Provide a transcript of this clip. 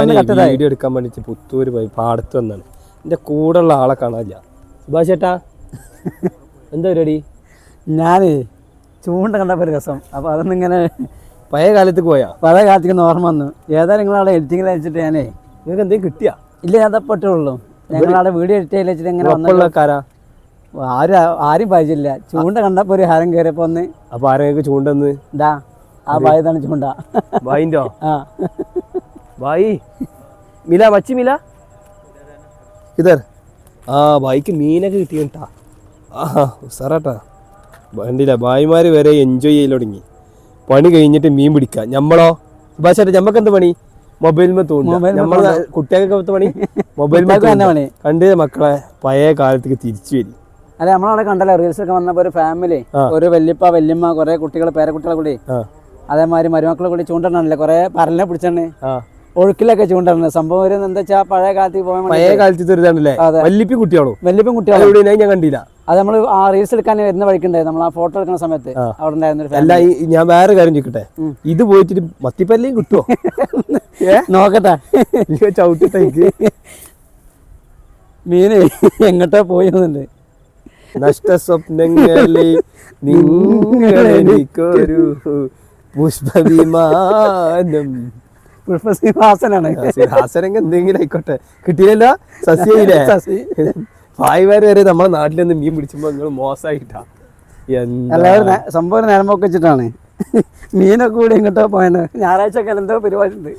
Video എടുക്കാൻ വേണ്ടി പുത്തൂര് പോയി പാടത്ത് വന്നാണ്. എന്റെ കൂടെ ഉള്ള ആളെ കാണാനില്ല. സുഭാഷ് ചേട്ടാ എന്താ പരിപാടി? ഞാനേ ചൂണ്ട കണ്ടപ്പോൾ ഒരു രസം. അപ്പോൾ അതൊന്നും ഇങ്ങനെ പഴയ കാലത്ത് പോയാ? പഴയ കാലത്തേക്ക് ഓർമ്മ വന്നു. ഏതായാലും നിങ്ങളവിടെ എഡിറ്റിങ്ങിൽ അയച്ചിട്ട് ഞാനേ നിങ്ങൾക്ക് എന്തെങ്കിലും കിട്ടിയാ? ഇല്ല ഞാൻ അതപ്പെട്ടുള്ളൂ ഞങ്ങളവിടെ വീഡിയോ എഡിറ്റ് വെച്ചിട്ട് ഇങ്ങനെ വന്നുള്ളക്കാരാ ആരും ആരും പരിചയമില്ല ചൂണ്ട കണ്ടപ്പോൾ ഒരു ഹരം കയറിയപ്പോൾ ഒന്ന് അപ്പൊ ആരെയൊക്കെ ചൂണ്ടെന്ന് ഇതാ ആ ഭായതാണ് ചൂണ്ട. ബായിന്റെ ആ. ബായി മില മച്ചി മില? ഇതർ ആ ബായിക്ക് മീനൊക്കെ കിട്ടിയിട്ടാ ആ സാറാട്ടാ വണ്ടിയില്ല ബായിമാര് വരെ എൻജോയ് ചെയ്യൽ തുടങ്ങി. പണി കഴിഞ്ഞിട്ട് മീൻ പിടിക്കുക ഞമ്മളോ? സുഭാഷേട്ടാ ഞമ്മക്ക് എന്ത് പണി? മൊബൈലിൽ തോന്നുന്നു നമ്മളെ കുട്ടികൾക്ക് പണി മൊബൈൽ പണി. കണ്ട് മക്കളെ? പഴയ കാലത്തേക്ക് തിരിച്ചു വരും. അല്ല നമ്മളവിടെ കണ്ടല്ലോ റീൽസ് ഒക്കെ വന്നപ്പോ ഒരു ഫാമിലി ഒരു വല്യപ്പ വല്യമ്മ കുറെ കുട്ടികൾ പേരക്കുട്ടികളെ കൂടി. അതേമാതിരി മരുമക്കളെ കൂടി ചൂണ്ടണല്ലേ കുറെ പരലിനെ പിടിച്ചാണ് ഒഴുക്കിലൊക്കെ ചൂണ്ടിരുന്നത് സംഭവം ഒരു എന്താ വെച്ചാൽ പഴയ കാലത്ത് പോകാൻ പഴയ കാലത്ത് ചെറുതാണല്ലേ? വല്ലിപ്പി കുട്ടിയാണോ? വല്ലിപ്പി കുട്ടികൾ എവിടെ ഞാൻ കണ്ടില്ല. അത് നമ്മൾ ആ റീൽസ് എടുക്കാൻ വരുന്ന വഴിക്കുണ്ടായി. നമ്മൾ ആ ഫോട്ടോ എടുക്കുന്ന സമയത്ത് അവിടെ ഉണ്ടായിരുന്ന അല്ല ഈ- ഞാൻ വേറെ കാര്യം ചോദിക്കട്ടെ? ഇത് പോയിട്ട് മത്തിപ്പല്ലേം കിട്ടുമോ. നോക്കട്ടെ. ചവിട്ടിട്ട് എനിക്ക്. മീന് എങ്ങോട്ടാ പോയിരുന്നുണ്ട് നഷ്ട സ്വപ്നങ്ങളിൽ നിങ്ങളെനിക്കൊരു പുഷ്പവിമാനം. പുഷ്പസിംഹാസനാണ് സിംഹാസനെങ്കിൽ എന്തെങ്കിലും ആയിക്കോട്ടെ. കിട്ടിയില്ലല്ലോ സസ്യയില്ലേ? സസി. ഭായിമാര് വരെ നമ്മളെ നാട്ടിൽ നിന്ന് മീൻ പിടിച്ചുമ്പോ നിങ്ങൾ മോശമായിട്ടാ. എല്ലാവരും സംഭവം നേരം വെച്ചിട്ടാണ്. മീനൊക്കെ കൂടി എങ്ങോട്ടോ പോയത് ഞായറാഴ്ച ഒക്കെ എന്തോ പരിപാടി ഉണ്ട്.